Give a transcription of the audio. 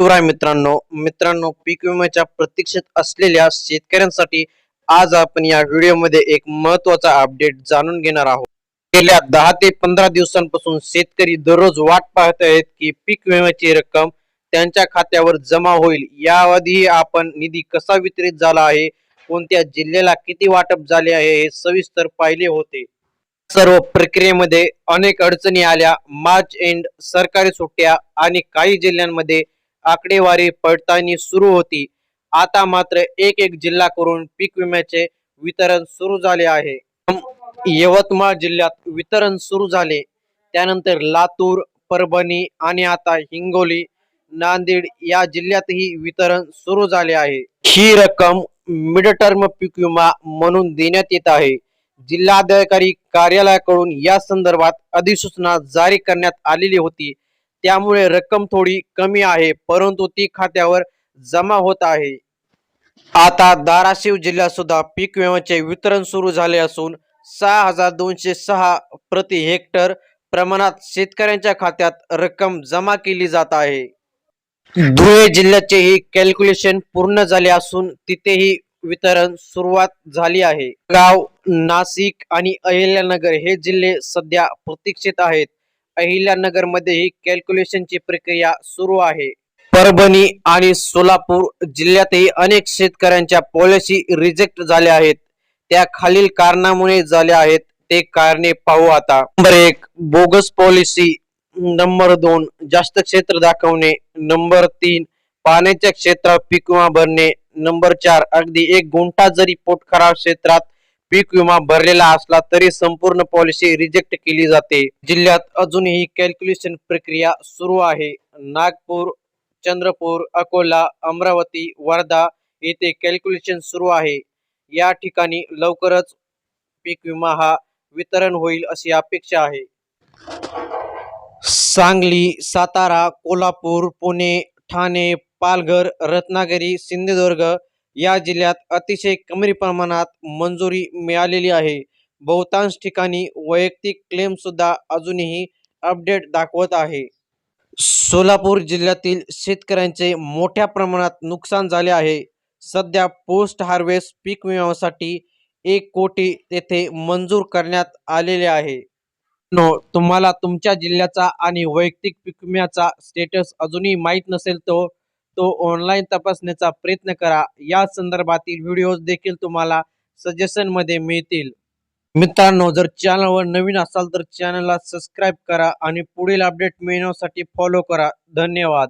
शिवराय मित्रांनो. मित्रांनो पीक विम्याच्या प्रतीक्षेत असलेल्या शेतकऱ्यांसाठी आज आपण या व्हिडिओमध्ये एक महत्त्वाचा अपडेट जाणून घेणार आहोत. गेल्या दहा ते पंधरा दिवसांपासून शेतकरी दररोज वाट पाहत आहेत की पीक विम्याची रक्कम त्यांच्या खात्यावर जमा होईल. याआधीही आपण निधी कसा वितरित झाला आहे? कोणत्या जिल्ह्याला किती वाटप झाले आहे? हे सविस्तर पाहिले होते. सर्व प्रक्रियेमध्ये अनेक अडचणी आल्या. मार्च एंड सरकारी सुट्ट्या आणि काही जिल्ह्यांमध्ये आकडेवारी पडताळणी सुरू होती. आता मात्र एक एक जिल्हा करून पीक विम्याचे वितरण सुरू झाले आहे. यवतमाळ जिल्ह्यात वितरण सुरू झाले. त्यानंतर लातूर परभणी आणि आता हिंगोली नांदेड या जिल्ह्यातही वितरण सुरू झाले आहे. ही रक्कम मिड टर्म पीक विमा म्हणून देण्यात येत आहे. जिल्हाधिकारी कार्यालयाकडून या संदर्भात अधिसूचना जारी करण्यात आलेली होती. त्यामुळे रक्कम थोडी कमी आहे परंतु ती खात्यावर जमा होत आहे. आता धाराशिव जिल्ह्यात सुद्धा पीक विम्याचे वितरण सुरू झाले असून सहा हजार दोनशे सहा प्रति हेक्टर प्रमाणात शेतकऱ्यांच्या खात्यात रक्कम जमा केली जात आहे. धुळे जिल्ह्याचेही कॅल्क्युलेशन पूर्ण झाले असून तिथेही वितरण सुरुवात झाली आहे. गाव नाशिक आणि अहिल्यानगर हे जिल्हे सध्या प्रतीक्षित आहेत. अहिल्यानगरमध्ये ही कॅल्क्युलेशनची प्रक्रिया सुरू आहे. परभणी आणि सोलापूर जिल्ह्यातही अनेक शेतकऱ्यांच्या पॉलिसी रिजेक्ट झाल्या आहेत. त्या खालील कारणामुळे झाल्या आहेत. ते कारणे पाहू आता. नंबर एक बोगस पॉलिसी नंबर दोन जास्त क्षेत्र दाखवणे. नंबर तीन पाण्याच्या क्षेत्रात पिकवा भरणे. नंबर चार अगदी एक गुंठा जरी पोटखराब क्षेत्रात पीक विमा भरलेला असला तरी संपूर्ण पॉलिसी रिजेक्ट केली जाते. जिल्ह्यात अजूनही कॅल्क्युलेशन प्रक्रिया सुरू आहे. नागपूर चंद्रपूर अकोला अमरावती वर्धा येथे कॅल्क्युलेशन सुरू आहे. या ठिकाणी लवकरच पीक विमा हा वितरण होईल अशी अपेक्षा आहे. सांगली सातारा कोल्हापूर पुणे ठाणे पालघर रत्नागिरी सिंधुदुर्ग या जिल्ह्यात अतिशय कमी प्रमाणात मंजुरी मिळालेली आहे. बहुतांश ठिकाणी वैयक्तिक क्लेम सुद्धा अजूनही अपडेट दाखवत आहे. सोलापूर जिल्ह्यातील शेतकऱ्यांचे मोठ्या प्रमाणात नुकसान झाले आहे. सध्या पोस्ट हार्वेस्ट पीक विम्यासाठी एक कोटी तेथे मंजूर करण्यात आलेले आहे. नो तुम्हाला तुमच्या जिल्ह्याचा आणि वैयक्तिक पीक विम्याचा स्टेटस अजूनही माहीत नसेल तो तो ऑनलाईन तपासण्याचा प्रयत्न करा. या संदर्भातील व्हिडिओज देखील तुम्हाला सजेशनमध्ये मिळतील. मित्रांनो जर चॅनलवर नवीन असाल तर चॅनलला सबस्क्राईब करा आणि पुढील अपडेट मिळवण्यासाठी फॉलो करा. धन्यवाद.